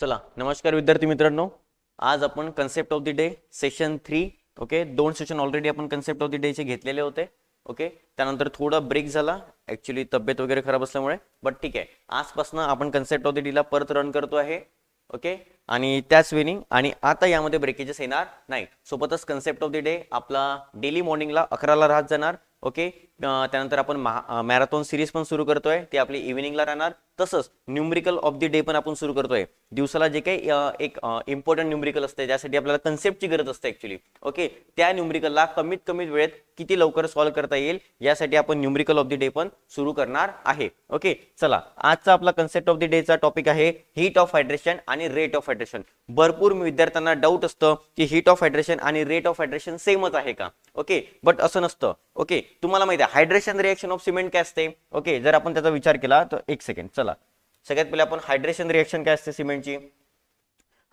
चला नमस्कार विद्यार्थी मित्रांनो. आज आपण concept of the day session three okay दोन सेशन ऑलरेडी आपण कन्सेप्ट ऑफ द डेचे घेतलेले होते ओके त्यानंतर थोडा ब्रेक झाला. ऍक्च्युली तब्येत वगैरे खराब असल्यामुळे बट ठीक आहे. आजपासून आपण कन्सेप्ट ऑफ द डेला परत रन करतो आहे ओके आणि त्याच वेळी आणि आता यामध्ये ब्रेकेजेस येणार नाही सोबतच कन्सेप्ट ऑफ द डे आपला डेली मॉर्निंगला अकराला राहत जाणार ओके त्यानंतर आपण महा मॅरेथॉन सिरीज पण सुरू करतोय. ती आपली इव्हिनिंगला राहणार. तसंच न्यूमरिकल ऑफ द डे पण आपण सुरू करतोय. दिवसाला जे काही एक इम्पॉर्टंट न्यूमरिकल असते ज्यासाठी आपल्याला कन्सेप्टची गरज असते ऍक्च्युली ओके त्या न्यूमरिकलला कमीत कमी वेळेत किती लवकर सॉल्व्ह करता येईल यासाठी आपण न्यूमरिकल ऑफ द डे पण सुरू करणार आहे. ओके चला आजचा आपला कन्सेप्ट ऑफ द डेचा टॉपिक आहे हीट ऑफ हायड्रेशन आणि रेट ऑफ हायड्रेशन भरपूर विद्यार्थ्यांना डाऊट असतं की हीट ऑफ हायड्रेशन आणि रेट ऑफ हायड्रेशन सेमच आहे का? ओके बट असं नसतं. ओके तुम्हाला माहिती आहे हायड्रेशन रिएक्शन ऑफ सिमेंट काय असते? ओके जर आपण त्याचा विचार केला तर एक सेकंड चला. सगळ्यात पहिले आपण हायड्रेशन रिएक्शन काय असते सिमेंटची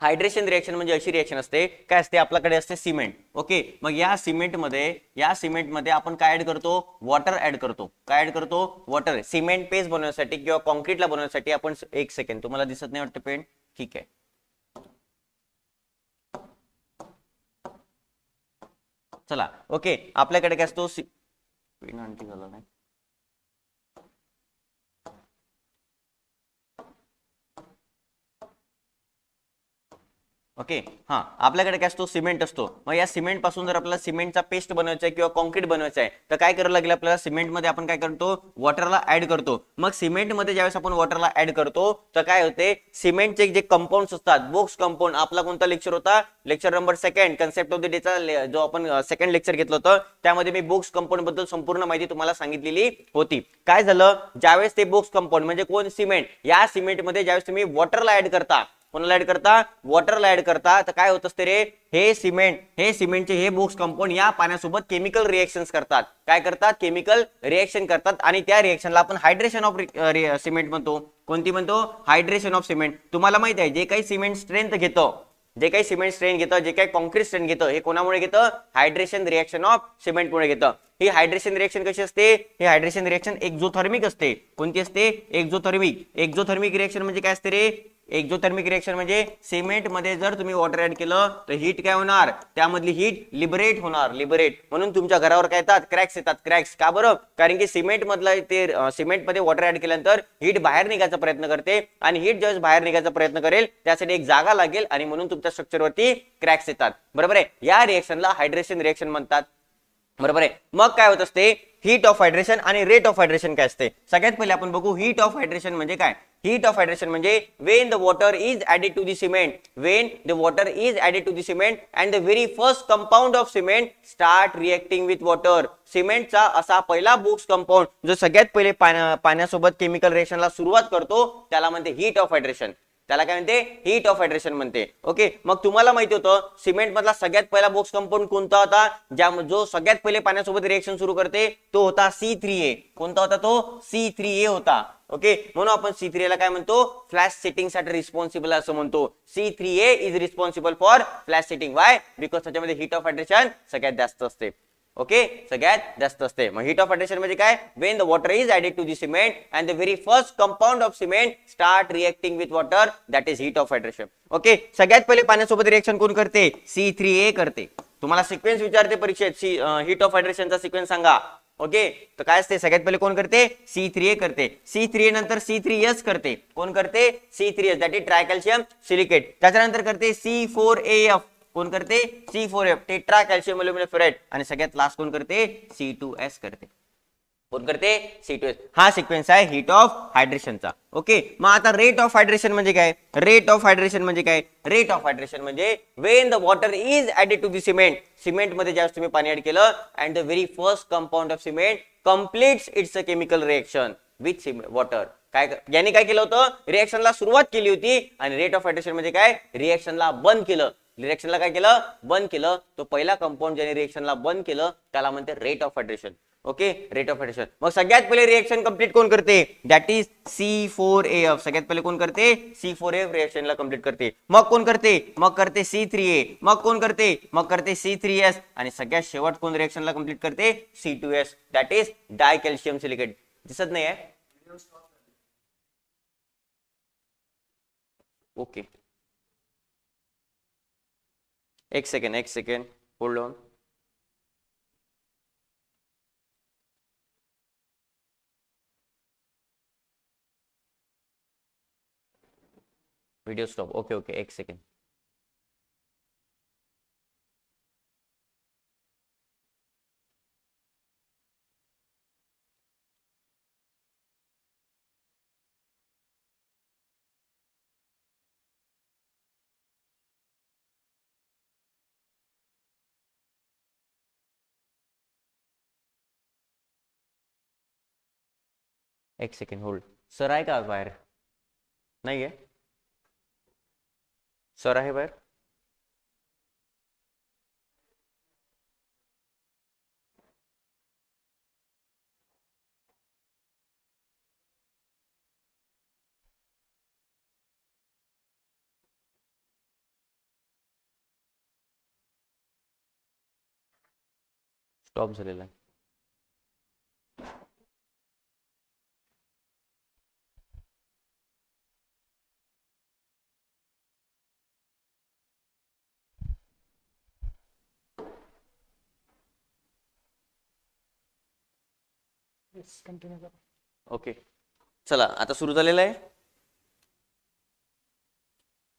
हायड्रेशन रिएक्शन म्हणजे अशी रिएक्शन असते काय असते? आपल्याकडे असते सिमेंट ओके मग या सिमेंटमध्ये या सिमेंटमध्ये आपण काय ऍड करतो? वॉटर ऍड करतो. काय ऍड करतो? वॉटर सिमेंट पेस्ट बनवण्यासाठी किंवा कॉन्क्रीटला बनवण्यासाठी आपण एक सेकंड तुम्हाला दिसत नाही वाटतं पेंट ठीक आहे. चला. ओके आपल्याकडे काय असतो? सि- पेन झाला नाही. ओके? हा. आपल्याकडे काय असतो? सिमेंट असतो. मग या सिमेंटपासून जर आपल्याला सिमेंटचा पेस्ट बनवायचा आहे किंवा कॉन्क्रीट बनवायचा आहे तर काय करावं लागेल आपल्याला? सिमेंटमध्ये आपण काय करतो? वॉटरला ऍड करतो. मग सिमेंटमध्ये ज्यावेळेस आपण वॉटरला ऍड करतो तर काय होते? सिमेंटचे जे कंपाऊंड असतात बोक्स कंपाऊंड आपला कोणता लेक्चर होता? Lecture number second concept of the डेचा जो आपण सेकंड लेक्चर घेतलं होतं त्यामध्ये मी बोक्स कंपाऊंडबद्दल संपूर्ण माहिती तुम्हाला सांगितलेली होती. काय झालं? ज्यावेळेस ते बोक्स कंपाऊंड म्हणजे कोण? सिमेंट. या सिमेंटमध्ये ज्यावेळेस तुम्ही वॉटरला ऍड करता कोणाला ऍड करता? वॉटरला ऍड करता. तर काय होत असते रे? हे सिमेंट हे सिमेंटचे हे बोक्स कंपाऊंड या पाण्यासोबत केमिकल रिएक्शन करतात. काय करतात? केमिकल रिएक्शन करतात. आणि त्या रिएक्शनला आपण हायड्रेशन ऑफ सिमेंट म्हणतो. कोणती म्हणतो? हायड्रेशन ऑफ सिमेंट तुम्हाला माहीत आहे जे काही सिमेंट स्ट्रेंथ घेतं जे काही सिमेंट स्ट्रेन घेतं जे काही कॉन्क्रीट स्ट्रेन घेतं हे कोणामुळे घेतं? हायड्रेशन रिएक्शन ऑफ सिमेंटमुळे घेतं. ही हायड्रेशन रिएक्शन कशी असते? हे हायड्रेशन रिएक्शन एक्झोथर्मिक असते. कोणती असते? एक्झोथर्मिक एक्झोथर्मिक रिएक्शन म्हणजे काय असते रे? एक्झोथर्मिक रिएक्शन म्हणजे सिमेंटमध्ये जर तुम्ही वॉटर ऍड केलं तर हीट काय होणार? त्यामधली हीट लिबरेट होणार लिबरेट म्हणून तुमच्या घरावर काय येतात? क्रॅक्स येतात क्रॅक्स का बरं? कारण की सिमेंट मधलं ते सिमेंटमध्ये वॉटर ऍड केल्यानंतर हीट बाहेर निघायचा प्रयत्न करते आणि हीट ज्यावेळेस बाहेर निघायचा प्रयत्न करेल त्यासाठी एक जागा लागेल आणि म्हणून तुमच्या स्ट्रक्चरवरती क्रॅक्स येतात. बरोबर आहे? या रिएक्शनला हायड्रेशन रिएक्शन म्हणतात. बरोबर आहे? मग काय होत असते? हीट ऑफ हायड्रेशन आणि रेट ऑफ हायड्रेशन काय असते? सगळ्यात पहिले आपण बघू हीट ऑफ हायड्रेशन म्हणजे काय? हीट ऑफ हायड्रेशन म्हणजे when the water is added to the cement when the water is added to the cement and the very first compound of cement start reacting with water सिमेंटचा असा पहिला books compound जो सगळ्यात पहिले पाण्यासोबत chemical रिएक्शनला सुरुवात करतो त्याला म्हणते हीट ऑफ हायड्रेशन त्याला काय म्हणते? हीट ऑफ हायड्रेशन म्हणते. ओके मग तुम्हाला माहिती होतं सिमेंट मधला सगळ्यात पहिला बॉक्स कंपाऊंड कोणता होता? ज्या जो सगळ्यात पहिले पाण्यासोबत रिएक्शन सुरू करते तो होता सी थ्री ए कोणता होता तो? सी थ्री ए होता. ओके म्हणून आपण सी थ्री ला काय म्हणतो? फ्लॅश सेटिंगसाठी रिस्पॉन्सिबल असं म्हणतो. C three A is responsible for flash setting why because त्याच्यामध्ये हीट ऑफ हायड्रेशन सगळ्यात जास्त असते. ओके सगळ्यात जास्त असते. मग हीट ऑफ हायड्रेशन म्हणजे काय? When the water is added to the cement and the very first compound of cement start reacting with water that is heat of hydration okay सगळ्यात पहिले पाण्यासोबत रिएक्शन कोण करते? सी थ्री ए करते. तुम्हाला sequence विचारते परीक्षेत. सी हीट ऑफ हायड्रेशनचा सिक्वेन्स सांगा. ओके तर काय असते? सगळ्यात पहिले कोण करते? सी थ्री ए करते. सी थ्री ए नंतर सी थ्री एस करते. कोण करते? C three S that is tricalcium silicate त्याच्यानंतर करते सी फोर ए एफ कोण करते? C four F tetra calcium aluminium ferrite आणि सगळ्यात लास्ट कोण करते? सी टू एस करते. कोण करते? सी टू एस हा सिक्वेन्स आहे हीट ऑफ हायड्रेशनचा ओके मग आता रेट ऑफ हायड्रेशन म्हणजे काय? रेट ऑफ हायड्रेशन म्हणजे काय? रेट ऑफ हायड्रेशन म्हणजे when the water is added to the cement सिमेंटमध्ये ज्यावेळेस तुम्ही पाणी ऍड केलं and the very first compound of cement complete it's a chemical reaction with water काय यांनी काय केलं होतं? रिएक्शनला सुरुवात केली होती. आणि रेट ऑफ हायड्रेशन म्हणजे काय? रिएक्शनला बंद केलं. रिएक्शनला काय केलं? बंद केलं. तो पहिला कंपाऊंड ज्याने रिएक्शनला बंद केलं त्याला म्हणते rate of hydration okay rate of hydration मग सगळ्यात पहिले रिएक्शन कंप्लीट कोण करते? That is C four A F सगळ्यात पहिले कोण करते? सी फोर एफ रिएक्शनला कंप्लीट करते. मग कोण करते? मग करते सी थ्री ए मग कोण करते? मग करते सी थ्री एस आणि सगळ्यात शेवट कोण रिएक्शनला कंप्लीट करते? C two S that is di calcium silicate दिसत नाही आहे okay X again, X again, hold on. Video stop, okay, okay, X again. एक सेकंड होल्ड सर आहे का बाहेर नाही आहे सर आहे बाहेर स्टॉप झालेला आहे ओके चला आता सुरू झालेलं आहे.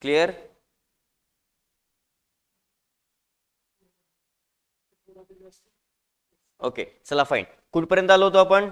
क्लिअर ओके चला फाईन कुठपर्यंत आलो होतो आपण?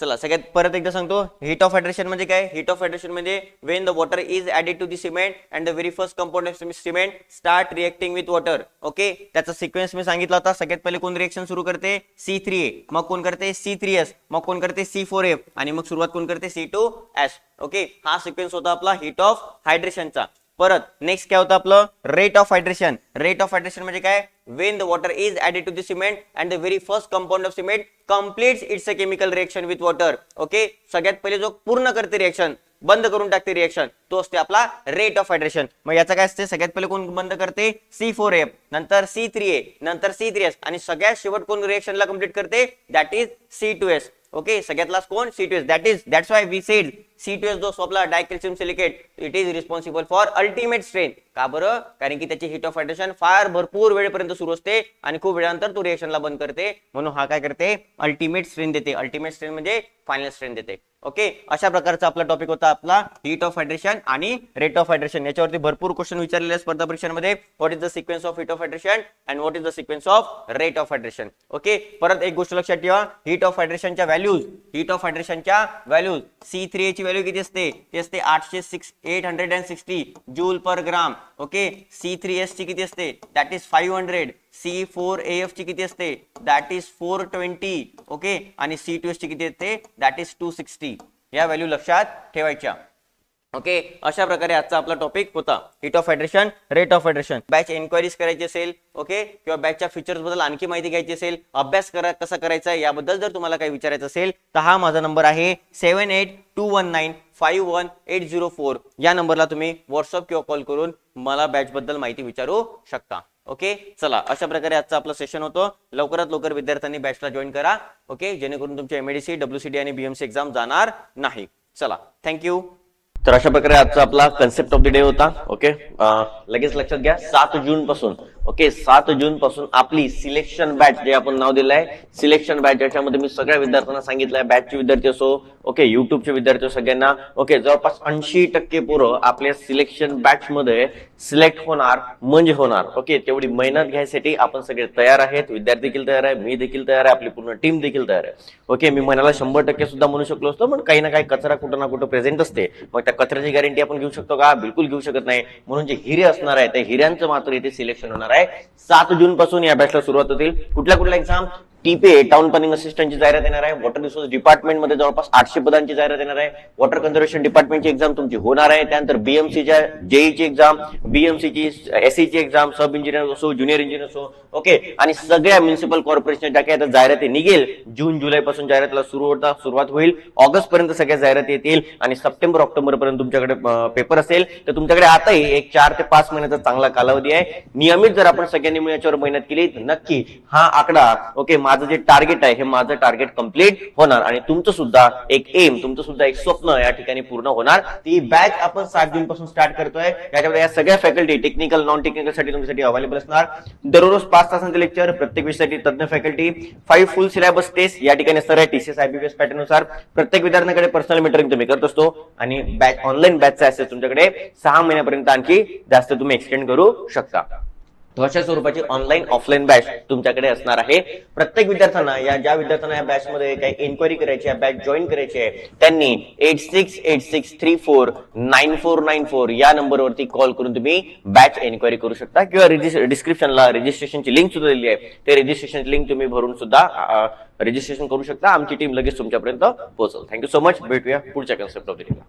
चला सगळ्यात परत एकदा सांगतो हीट ऑफ हायड्रेशन म्हणजे काय? हीट ऑफ हायड्रेशन म्हणजे when the water is added to the cement and the very first component cement start reacting with water okay त्याचा सिक्वेन्स मी सांगितला होता. सगळ्यात पहिले कोण रिएक्शन सुरू करते? सी थ्री ए मग कोण करते? सी थ्री एस मग कोण करते? सी फोर एफ आणि मग सुरुवात कोण करते? सी टू एस ओके हा सिक्वेन्स होता आपला हीट ऑफ हायड्रेशनचा परत नेक्स्ट काय होतं आपलं? Rate of hydration rate of hydration म्हणजे काय? When the water is added to the cement and the very first compound of cement completes it's a chemical reaction with water okay सगळ्यात पहिले जो पूर्ण करते रिएक्शन बंद करून टाकते रिएक्शन तो असते आपला रेट ऑफ हायड्रेशन मग याचा काय असते? सगळ्यात पहिले कोण बंद करते? सी फोर एफ नंतर सी थ्री ए नंतर सी थ्री एस आणि सगळ्यात शेवट कोण रिएक्शनला कंप्लीट करते? That is C two S okay सगळ्यात लास्ट कोण? C two S that is that's why we said C two S जो dicalcium silicate it is responsible for ultimate strength का बरं? कारण की त्याची हिट ऑफ हायड्रेशन फार भरपूर वेळेपर्यंत सुरू असते आणि खूप वेळानंतर तो रिएक्शनला बंद करते. म्हणून हा काय करते? अल्टिमेट स्ट्रेन देते. अल्टिमेट स्ट्रेन म्हणजे फायनल स्ट्रेन देते. ओके अशा प्रकारचा आपला टॉपिक होता आपला हीट ऑफ हायड्रेशन आणि रेट ऑफ हायड्रेशन याच्यावरती भरपूर क्वेश्चन विचारलेले स्पर्धा परीक्षांमध्ये what is the sequence of heat of hydration and what is the sequence of rate of hydration okay परत एक गोष्ट लक्षात ठेवा. हीट ऑफ हायड्रेशनच्या व्हॅल्यूज हीट ऑफ हायड्रेशनच्या व्हॅल्यूज सी थ्री एची व्हॅल्यू किती असते? ती असते आठशे six eight hundred and sixty joule per gram okay C three S ची किती असते? That is five hundred C four A F ची किती असते? That is four twenty okay आणि सी टू एस ची किती असते? दॅट इज टू सिक्स्टी या व्हॅल्यू लक्षात ठेवायच्या. ओके? अशा प्रकारे आजचा आपला टॉपिक होता. Heat of hydration rate of hydration batch enquiries करायची असेल ओके? किंवा बॅचच्या फीचर्सबद्दल आणखी माहिती घ्यायची असेल अभ्यास करा कसा करायचा याबद्दल जर तुम्हाला काही विचारायचं असेल तर हा माझा नंबर आहे seven eight two one nine five one eight zero four या नंबरला तुम्ही व्हॉट्सअप किंवा कॉल करून मला बॅच बद्दल माहिती विचारू शकता. ओके? चला अशा प्रकारे आजचा आपलं सेशन होतो. लवकरात लवकर विद्यार्थ्यांनी बॅचला जॉईन करा ओके? जेणेकरून तुमचे एमएडीसी डब्ल्यूसीडी आणि बीएमसी एक्झाम जाणार नाही. चला थँक्यू तर अशा प्रकारे आजचा आपला कन्सेप्ट ऑफ द डे होता ओके लगेच लक्षात घ्या सात जून पासून ओके सात जून पासून आपली सिलेक्शन बॅच जे आपण नाव दिलं आहे सिलेक्शन बॅच याच्यामध्ये मी सगळ्या विद्यार्थ्यांना सांगितलंय बॅचचे विद्यार्थी असो ओके युट्यूबचे विद्यार्थी सगळ्यांना ओके जवळपास ऐंशी टक्के पोरं आपल्या सिलेक्शन बॅच मध्ये सिलेक्ट होणार म्हणजे होणार ओके तेवढी मेहनत घ्यायसाठी आपण सगळे तयार आहेत विद्यार्थी देखील तयार आहे मी देखील तयार आहे आपली पूर्ण टीम देखील तयार आहे. ओके मी मनाला शंभर टक्के सुद्धा म्हणू शकलो असतो पण काही ना काही कचरा कुठं ना कुठं प्रेझेंट असते. मग त्या कचऱ्याची गॅरंटी आपण घेऊ शकतो का? बिलकुल घेऊ शकत नाही. म्हणून जे हिरे असणार आहे त्या हिऱ्यांचं मात्र इथे सिलेक्शन होणार आहे. सात जून पासून या बॅचला सुरुवात होतील. कुठल्या कुठल्या एक्झाम टीपे टाउन प्लॅनिंग असिस्टंटची जाहिरात येणार आहे. वॉटर रिसोर्स डिपार्टमेंटमध्ये जवळपास आठशे पदांची जाहिरात येणार आहे. वॉटर कन्झर्वेशन डिपार्टमेंटची एक्झाम तुमची होणार आहे. त्यानंतर बीएमसीच्या जेईची एक्झाम बीएमसीची एसईची एक्झाम सब इंजिनियर असो ज्युनियर इंजिनियर असो. ओके आणि सगळ्या म्युन्सिपल कॉर्पोरेशन ज्या काही आता जाहिराती निघेल जून जुलै पासून जाहिरातीला सुरू होता सुरुवात होईल. ऑगस्ट पर्यंत सगळ्या जाहिराती येतील आणि सप्टेंबर ऑक्टोबर पर्यंत तुमच्याकडे पेपर असेल. तर तुमच्याकडे आताही एक चार ते पाच महिन्याचा चांगला कालावधी आहे. नियमित जर आपण सगळ्यांनी याच्यावर मेहनत केली तर नक्की हा आकडा ओके माझं जे टार्गेट आहे हे माझं टार्गेट कंप्लीट होणार. आणि तुमचं सुद्धा एक एम तुमचं सुद्धा एक स्वप्न या ठिकाणी पूर्ण होणार. ती बॅच आपण सात जून पासून स्टार्ट करतोय. याच्यामध्ये या सगळ्या फॅकल्टी टेक्निकल नॉन टेक्निकलसाठी तुमच्यासाठी अवेलेबल असणार. दररोज पाच तासांचे लेक्चर प्रत्येक विषयासाठी तज्ञ faculty five full syllabus test या ठिकाणी सर आहे टीसीएस आयबीएस पॅटर्ननुसार. प्रत्येक विद्यार्थ्यांकडे पर्सनल मीटरिंग तुम्ही करत असतो. आणि बॅच ऑनलाईन बॅचचा असेल तुमच्याकडे. सहा महिन्यापर्यंत आणखी जास्त तुम्ही एक्सटेंड करू शकता. तर स्वरूपाची ऑनलाईन ऑफलाईन बॅच तुमच्याकडे असणार आहे. प्रत्येक विद्यार्थ्यांना या ज्या विद्यार्थ्यांना या बॅच मध्ये काही इन्क्वायरी करायची आहे बॅच जॉईन करायची आहे त्यांनी eight six eight six three four nine four nine four या नंबरवरती कॉल करून तुम्ही बॅच इन्क्वायरी करू शकता. किंवा डिस्क्रिप्शनला रजिस्ट्रेशनची लिंक सुद्धा दिली आहे. ते रजिस्ट्रेशन लिंक तुम्ही भरून सुद्धा रजिस्ट्रेशन करू शकता. आमची टीम लगेच तुमच्यापर्यंत पोहोचल. थँक्यू सो मच भेटूया पुढच्या कन्सेप्ट ऑफ